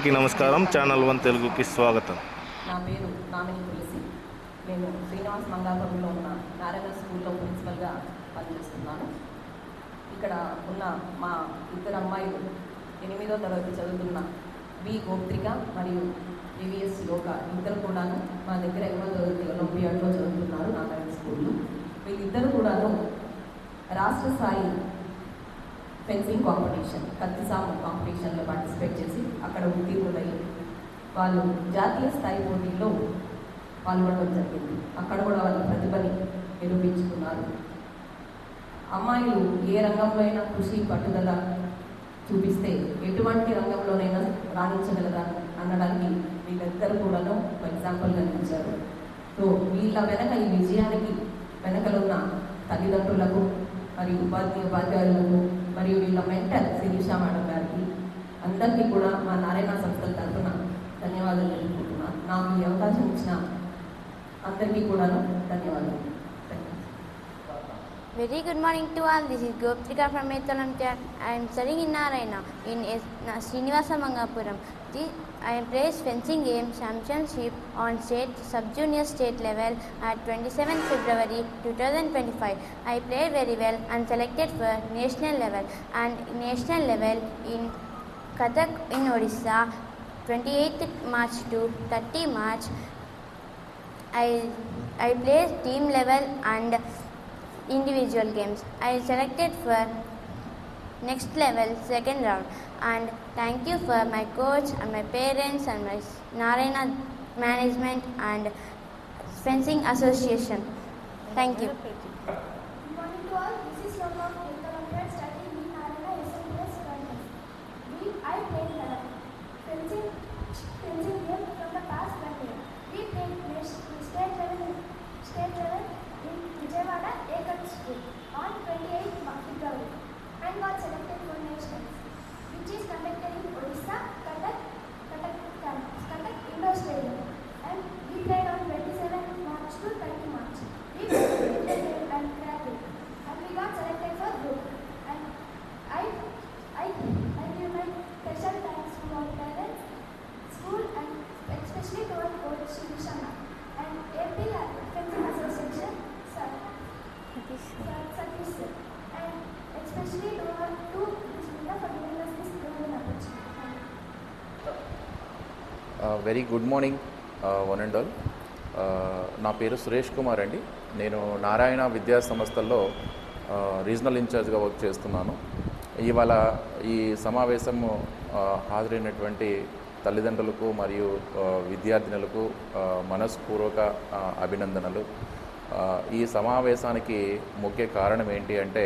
అందరికీ నమస్కారం. Channel one తెలుగుకి స్వాగతం. నా పేరు నామిని తులసి. నేను శ్రీనివాస్ మంగాపురంలో ఉన్న నారాయణ స్కూల్లో ప్రిన్సిపల్గా పనిచేస్తున్నాను. ఇక్కడ ఉన్న మా ఇద్దరు అమ్మాయిలు ఎనిమిదో తరగతి చదువుతున్న బి గోత్రిక మరియు వివిఎస్ లోక ఇద్దరు కూడాను మా దగ్గర ఎనిమిదో తరగతి ఒలింపియాడ్లో చదువుతున్నారు నారాయణ స్కూల్లో. వీళ్ళిద్దరు కూడాను రాష్ట్ర స్థాయి ఫెన్సింగ్ కాంపిటీషన్ కత్తిసాము కాంపిటీషన్లో పార్టిసిపేట్ చేసి అక్కడ ఉత్తీర్ణులయ్యి వాళ్ళు జాతీయ స్థాయి పోటీల్లో పాల్గొనడం జరిగింది. అక్కడ కూడా వాళ్ళ ప్రతిభని నిరూపించుకున్నారు. అమ్మాయిలు ఏ రంగంలో అయినా కృషి పట్టుదల చూపిస్తే ఎటువంటి రంగంలోనైనా రాణించగలరా అనడానికి వీళ్ళిద్దరు కూడాను ఒక ఎగ్జాంపుల్గా నిలిచారు. సో వీళ్ళ వెనక ఈ విజయానికి వెనకలున్న తల్లిదండ్రులకు మరియు ఉపాధ్యాయ ఉపాధ్యాయులకు మరియు వీళ్ళ మెంటర్ శిరీష మేడం గారికి అందరికీ కూడా మా నారాయణ సంస్థల తరఫున ధన్యవాదాలు తెలుపుకుంటున్నాను నాకు ఈ అవకాశం ఇచ్చిన అందరికీ కూడాను ధన్యవాదాలు. Very good morning to all. This is Goptrika from Methalamtyar. I am studying in Narayana in Srinivasa Mangapuram. I am placed fencing game championship on state sub-junior state level at 27 February 2025. I played very well and selected for national level and national level in Kathak in Odisha 28th March to 30 March. I I played team level and individual games. I selected for next level second round and thank you for my coach and my parents and my Narayana management and fencing association. Thank you. Thank you. Very good morning one and all. నా పేరు సురేష్ కుమార్ అండి. నేను నారాయణ విద్యా సంస్థల్లో regional ఇన్ఛార్జ్గా work చేస్తున్నాను. ఇవాళ ఈ సమావేశము హాజరైనటువంటి తల్లిదండ్రులకు మరియు విద్యార్థినులకు మనస్పూర్వక అభినందనలు. ఈ సమావేశానికి ముఖ్య కారణం ఏంటి అంటే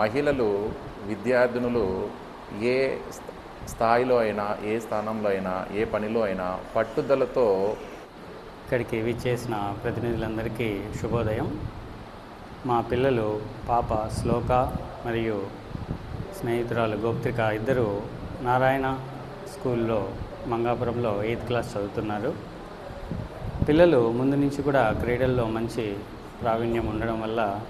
మహిళలు విద్యార్థినులు ఏ స్థాయిలో అయినా ఏ స్థానంలో అయినా ఏ పనిలో అయినా పట్టుదలతో ఇక్కడికి విచ్చేసిన ప్రతినిధులందరికీ శుభోదయం. మా పిల్లలు పాప శ్లోక మరియు స్నేహితురాలు గోప్త్రిక ఇద్దరు నారాయణ స్కూల్లో మంగాపురంలో ఎయిత్ క్లాస్ చదువుతున్నారు. పిల్లలు ముందు నుంచి కూడా క్రీడల్లో మంచి ప్రావీణ్యం ఉండడం వల్ల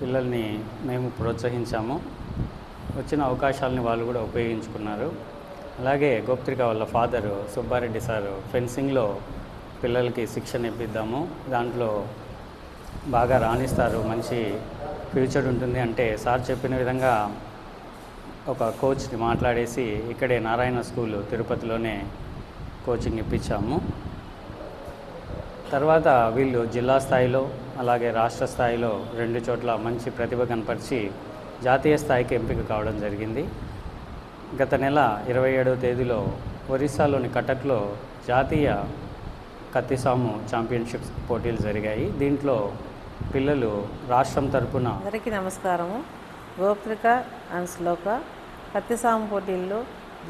పిల్లల్ని మేము ప్రోత్సహించాము. వచ్చిన అవకాశాలని వాళ్ళు కూడా ఉపయోగించుకున్నారు. అలాగే గోప్త్రిక వాళ్ళ ఫాదరు సుబ్బారెడ్డి సారు ఫెన్సింగ్లో పిల్లలకి శిక్షణ ఇప్పిద్దాము. దాంట్లో బాగా రాణిస్తారు. మంచి ఫ్యూచర్ ఉంటుంది అంటే సార్ చెప్పిన విధంగా ఒక కోచ్ని మాట్లాడేసి ఇక్కడే నారాయణ స్కూల్ తిరుపతిలోనే కోచింగ్ ఇప్పించాము. తర్వాత వీళ్ళు జిల్లా స్థాయిలో అలాగే రాష్ట్ర స్థాయిలో రెండు చోట్ల మంచి ప్రతిభ కనపరిచి జాతీయ స్థాయికి ఎంపిక కావడం జరిగింది. గత నెల ఇరవై ఏడవ తేదీలో ఒరిస్సాలోని కటక్లో జాతీయ కత్తిసాము ఛాంపియన్షిప్స్ పోటీలు జరిగాయి. దీంట్లో పిల్లలు రాష్ట్రం తరపున అందరికీ నమస్కారము. గోప్త్రిక అండ్ శ్లోక కత్తిసాము పోటీల్లో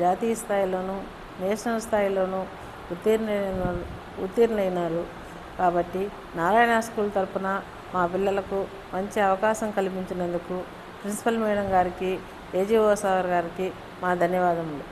జాతీయ స్థాయిలోను నేషనల్ స్థాయిలోనూ ఉత్తీర్ణ ఉత్తీర్ణైనారు కాబట్టి నారాయణ స్కూల్ తరపున మా పిల్లలకు మంచి అవకాశం కల్పించినందుకు ప్రిన్సిపల్ మేడం గారికి ఏజీఓ సార్ గారికి మా ధన్యవాదములు.